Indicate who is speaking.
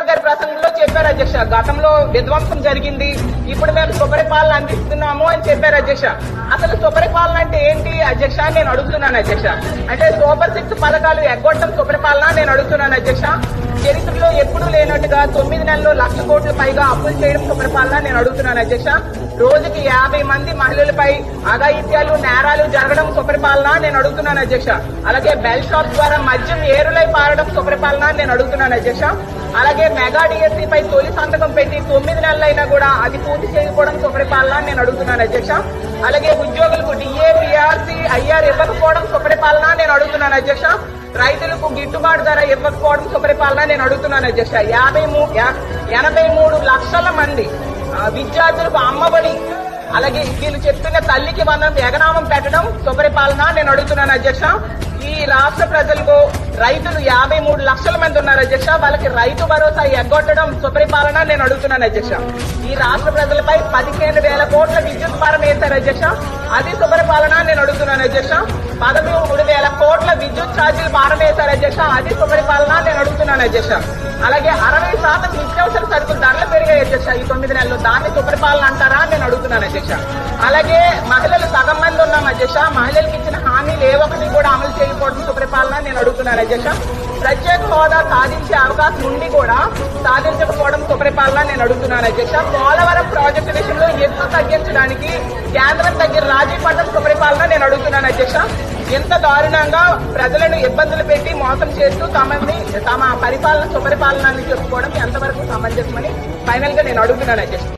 Speaker 1: కేసీఆర్ గారి ప్రసంగంలో చెప్పారు అధ్యక్ష. గతంలో విధ్వంసం జరిగింది. ఇప్పుడు మేము సుపరిపాలన అందిస్తున్నాము అని చెప్పారు అధ్యక్ష. అసలు సుపరిపాలన అంటే ఏంటి అధ్యక్ష? అని నేను అడుగుతున్నాను అధ్యక్ష. అంటే సూపర్ సిక్స్ పథకాలు ఎగ్గొట్టడం సుపరిపాలన నేను అడుగుతున్నాను అధ్యక్ష. చరిత్రలో ఎప్పుడూ లేనట్టుగా తొమ్మిది నెలల్లో లక్ష కోట్ల పైగా అప్పులు చేయడం సుపరిపాలన నేను అడుగుతున్నాను అధ్యక్ష. రోజుకి యాభై మంది మహిళలపై అఘాయిత్యాలు నేరాలు జరగడం సుపరిపాలన నేను అడుగుతున్నాను అధ్యక్ష. అలాగే బెల్ షాప్ ద్వారా మద్యం ఏరులై పారడం సుపరిపాలన నేను అడుగుతున్నాను అధ్యక్ష. అలాగే మెగా డిఎస్సీ పై తొలి సంతకం పెట్టి తొమ్మిది నెలలైనా కూడా అది పూర్తి చేయకపోవడం సుపరిపాలన నేను అడుగుతున్నాను అధ్యక్ష. అలాగే ఉద్యోగులకు డిఏ పిఆర్సీ ఐఆర్ ఇవ్వకపోవడం సుపరిపాలన నేను అడుగుతున్నాను అధ్యక్ష. రైతులకు గిట్టుబాటు ధర ఇవ్వకపోవడం సుపరిపాలన నేను అడుగుతున్నాను అధ్యక్ష. యాభై మూడు ఎనభై మూడు లక్షల మంది విద్యార్థులకు అమ్మబడి అలాగే వీళ్ళు చెప్తున్న తల్లికి మనం ఎగనామం పెట్టడం సుపరిపాలన నేను అడుగుతున్నాను అధ్యక్ష. ఈ రాష్ట్ర ప్రజలకు రైతులు యాభై మూడు లక్షల మంది ఉన్నారు అధ్యక్ష. వాళ్ళకి రైతు భరోసా ఎగ్గొట్టడం సుపరిపాలన నేను అడుగుతున్నాను అధ్యక్ష. ఈ రాష్ట్ర ప్రజలపై పదిహేను వేల కోట్ల విద్యుత్ భారం వేశారు అధ్యక్ష. అది సుపరిపాలన నేను అడుగుతున్నాను అధ్యక్ష. పదకొండు కోట్ల ఛార్జీలు భారం వేశారు అధ్యక్ష అది సుపరిపాలన నేను అడుగుతున్నాను అధ్యక్ష. అలాగే అరవై శాతం నిత్యావసర సరుకులు ధరలు పెరిగాయి అధ్యక్ష. ఈ తొమ్మిది నెలలు దాన్ని సుపరిపాలన అంటారా నేను అడుగుతున్నాను అధ్యక్ష. అలాగే మహిళలు సగం మంది ఉన్నాం అధ్యక్ష. మహిళలకు ఇచ్చిన హామీలు ఏ ఒక్కటి కూడా అమలు చేయకపోవడం సుపరిపాలన నేను అడుగుతున్నాను అధ్యక్ష. ప్రత్యేక హోదా సాధించే అవకాశం ఉండి కూడా సాధించకపోవడం సుపరిపాలన నేను అడుగుతున్నాను అధ్యక్ష. పోలవరం ప్రాజెక్టు విషయంలో ఎత్తు తగ్గించడానికి కేంద్రం దగ్గర రాజీ పడడం సుపరిపాలన నేను అడుగుతున్నాను అధ్యక్ష. ఎంత దారుణంగా ప్రజలను ఇబ్బందులు పెట్టి మోసం చేస్తూ తమని తమ పరిపాలన సుపరిపాలన అని చెప్పుకోవడం ఎంతవరకు సమంజసమని ఫైనల్గా నేను అడుగుతున్నాను అధ్యక్షుడు